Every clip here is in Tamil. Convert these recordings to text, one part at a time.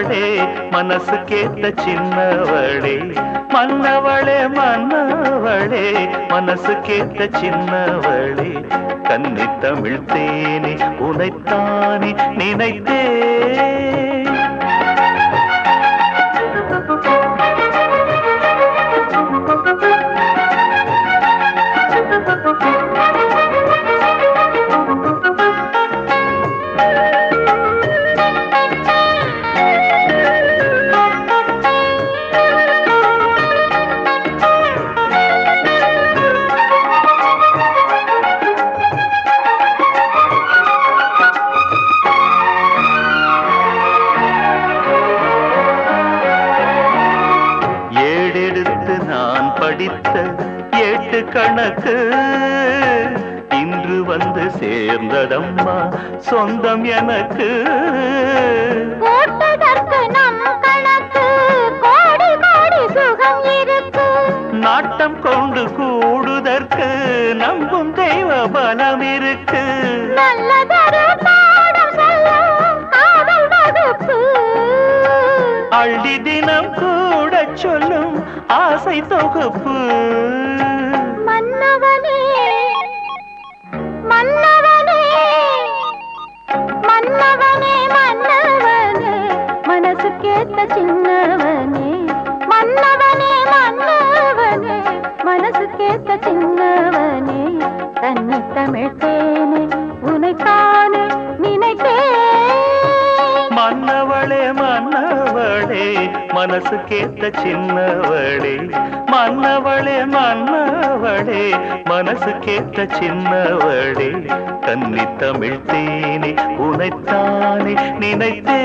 மன்னவளே மனசு கேட்ட சின்னவளே. மன்னவளே மன்னவளே மனசு கேட்ட சின்னவளே. கன்னி தமிழ் தேனே உனைத்தானே நினைத்தே. சொந்தம் எனக்கு. போட்டதற்கு நம் கணக்கு. கோடி கோடி சுகம் இருக்கு. நாட்டம் கொண்டு கூடுதற்கு நம்பும் தெய்வ பலம் இருக்கு. அள்ளி தினம் கூட சொல்லும் ஆசை தொகுப்பு. மன்னவனே மன்னவனே மன்னவனே மனசுக்கேத்த சின்னவனே. மன்னவனே மன்னவனே மனசுக்கேத்த சின்னவனே. தன்னை தமிழ் தேனே உனைத்தானே நினைத்தேன் மன்னவளே மன்னவளே மனசு கேட்ட சின்னவளே மன்னவளே மன்னவளே மனசு கேட்ட சின்னவளே கன்னி தமிழ் தேனே உனைத்தானே நினைத்தே.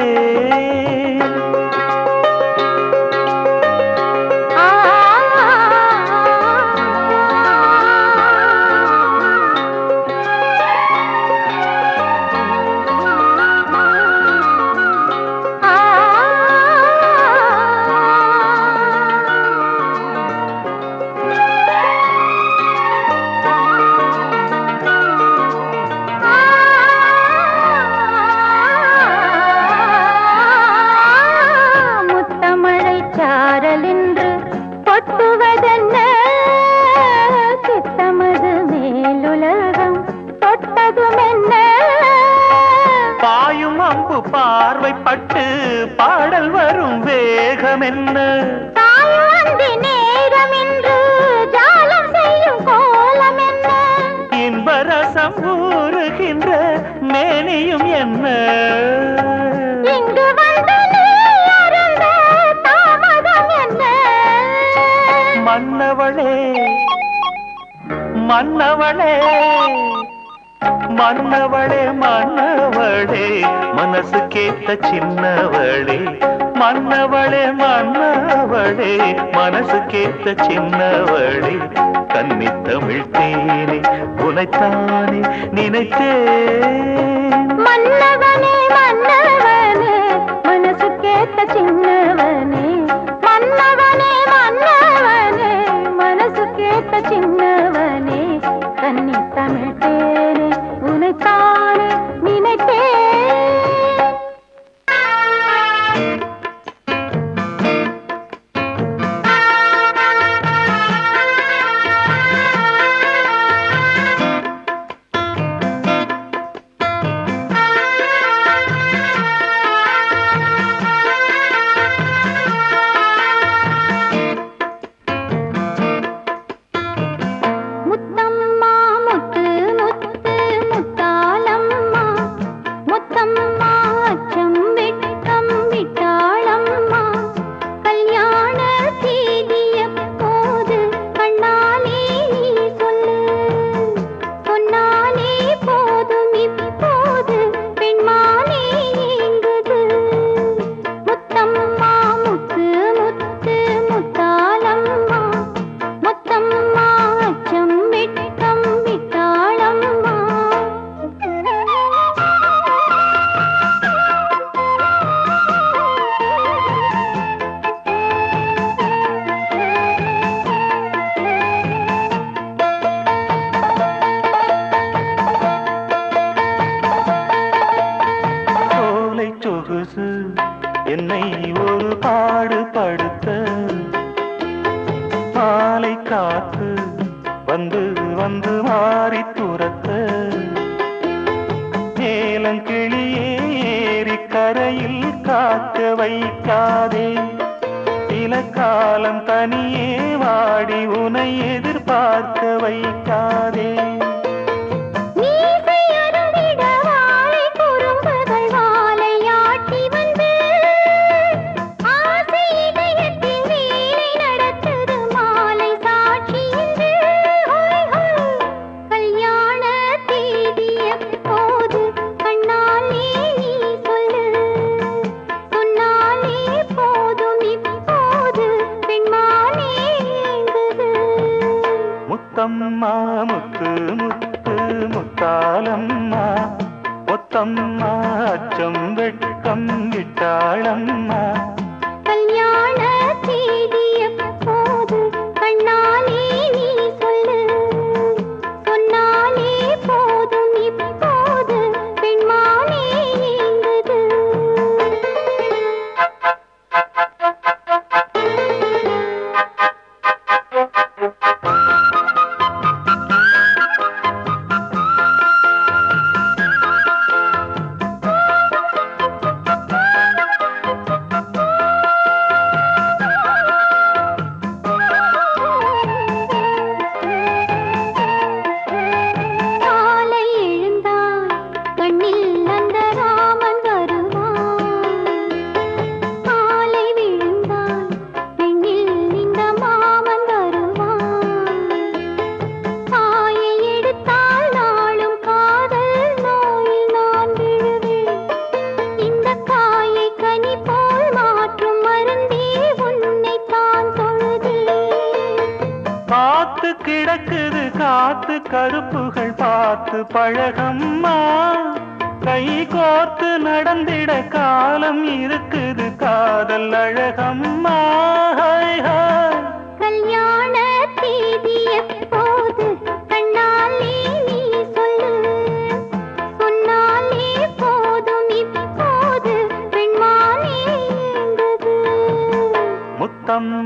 பாடல் வரும் வேகம் என்ன இன்பரசம் ஊறுகின்ற மேனியும் என்ன? மன்னவளே மன்னவளே மன்னவளே மன்னவளே மனசு கேட்ட சின்னவளே. மன்னவளே மன்னவளே மனசு கேட்ட சின்னவளே. கன்னி தமிழ் தேனே உனைத்தானே நினைத்தே மன்னவனே மன்னவனே மனசு கேட்ட சின்ன காலம் தனியே வாடி உனை எதிர்பார்க்க வைக்காதே. முத்தம்மா முத்து முத்து முத்தாலம்மா முத்தம்மா அச்சம் வெட்கம்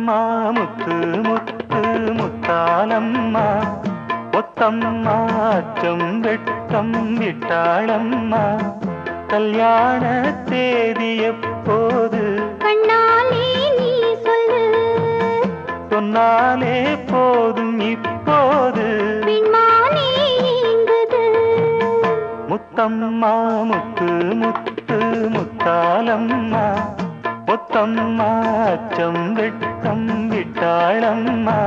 முத்தம்மா முத்து முத்து முத்தாலம்மா முத்தம்மா அச்சம் வெட்கம் விட்டாளம்மா கல்யாண தேதி எப்போது? சொன்னாலே போதும் இப்போது. முத்தம்மா முத்து முத்து முத்தாலம்மா தம்மா செம்பெட்டம் விட்டாளம்மா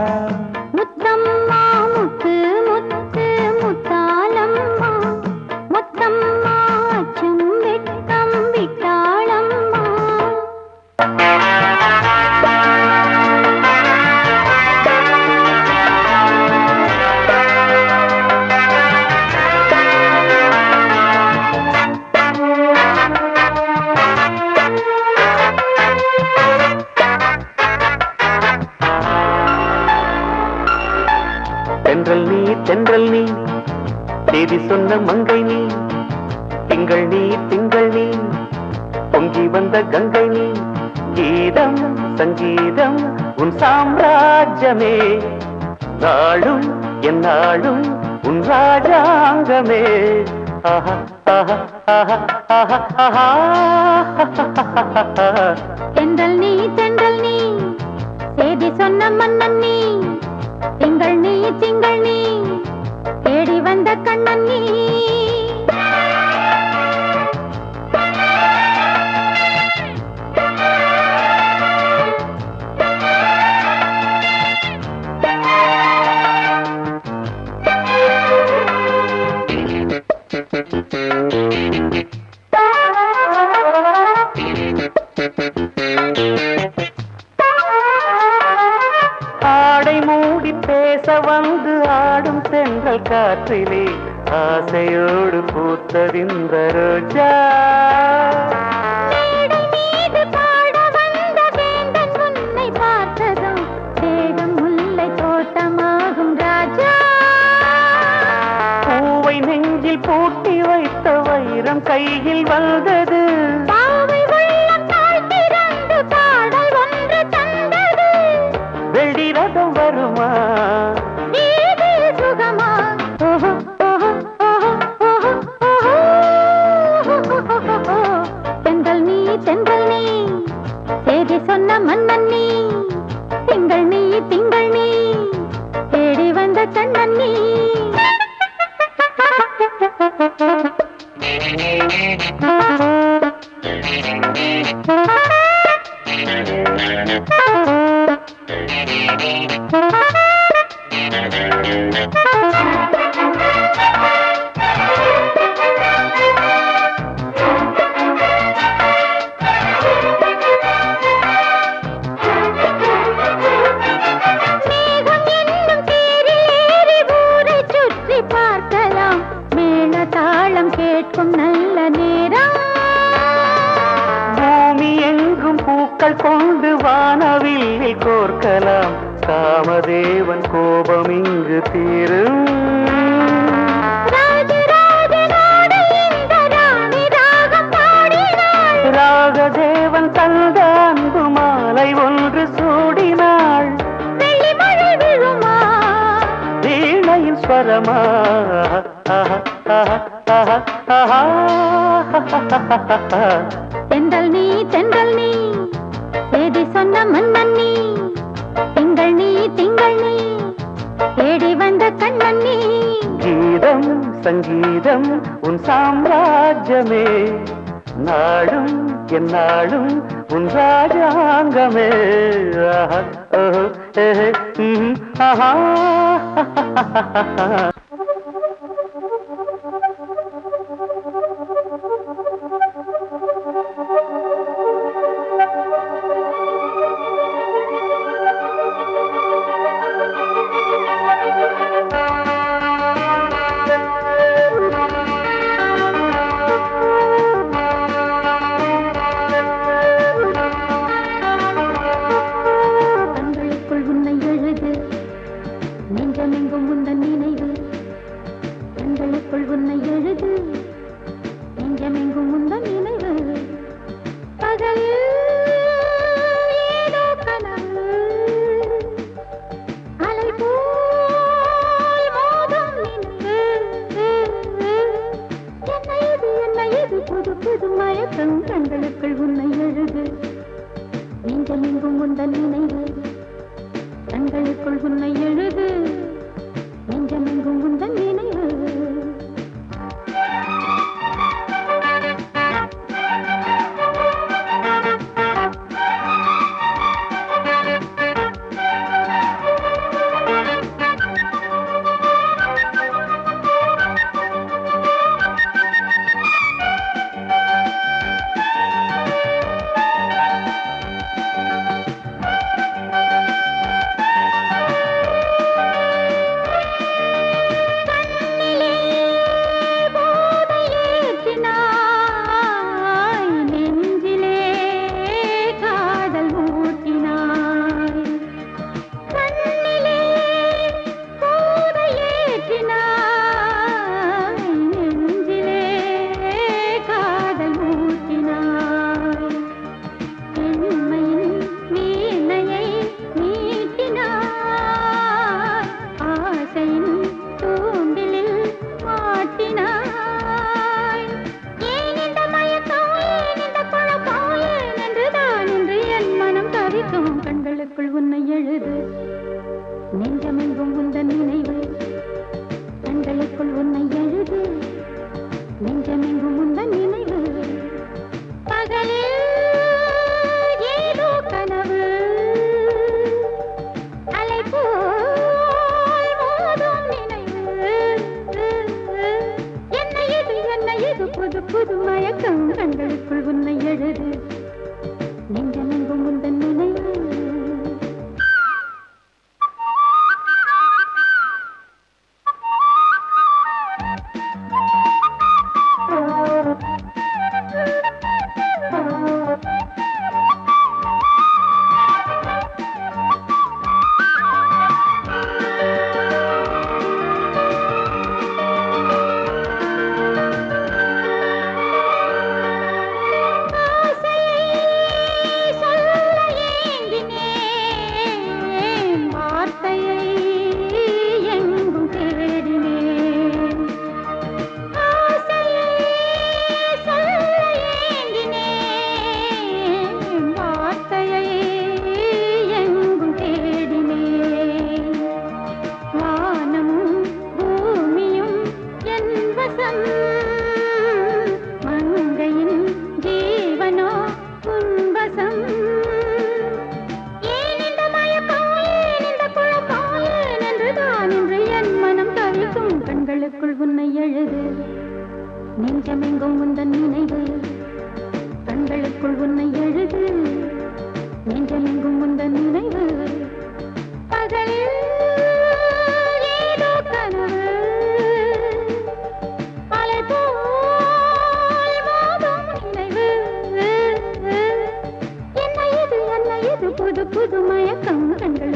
நீ தென்றல் நீ தேதி சொன்ன மங்கை நீ திங்கள் நீ திங்கள் நீ பொங்கி வந்த கங்கை நீ கீதம் சங்கீதம் உன் சாம்ராஜ்யமே. நாளும் என் நாளும் உன் ராஜாங்கமே. ஆஹா ஆஹா ஆஹா ஆஹா ஆஹா. தென்றல் நீ தென்றல் நீ செய்தி சொன்ன மன்னன் நீ திங்கள் நீ திங்கள் நீ தேடி வந்த கண்ணன் நீ. வைரம் வந்தது. Thank you. தென்றல் நீ தென்றல் நீ. தேடி சொன்ன மண்மன் நீ. திங்கள் நீ திங்கள் நீ. தேடி வந்த கண்மன் நீ. கீதம் சங்கீதம் உன் சாம்ராஜ்யமே. நாளும் என் நாளும் പുതുമയക്കം കണ്ടു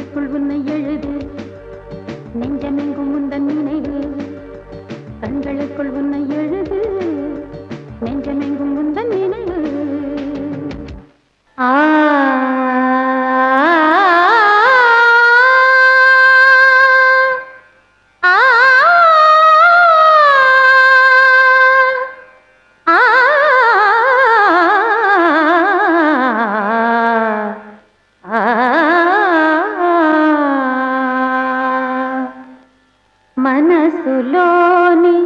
మనసులోని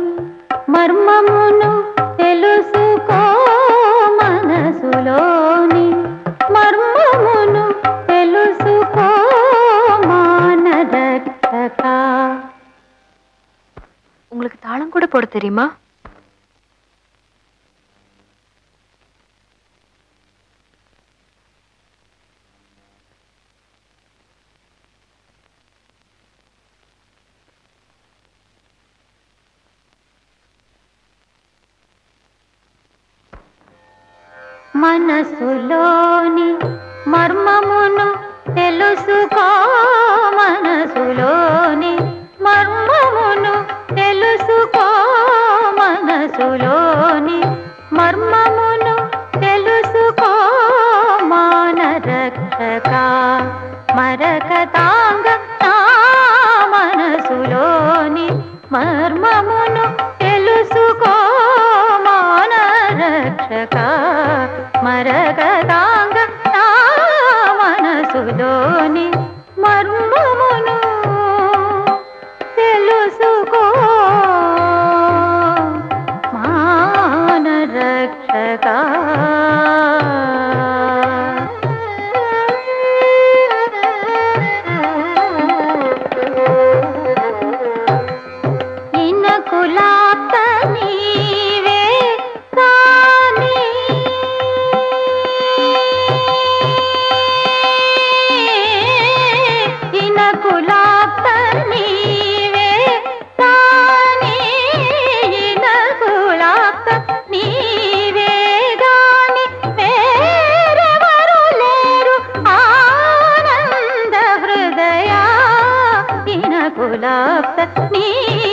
మర్మమును తెలుసుకో మనసులోని మర్మమును తెలుసుకో మానదట్టక உங்களுக்கு தாளம் கூட போட தெரியுமா का गुलाब तक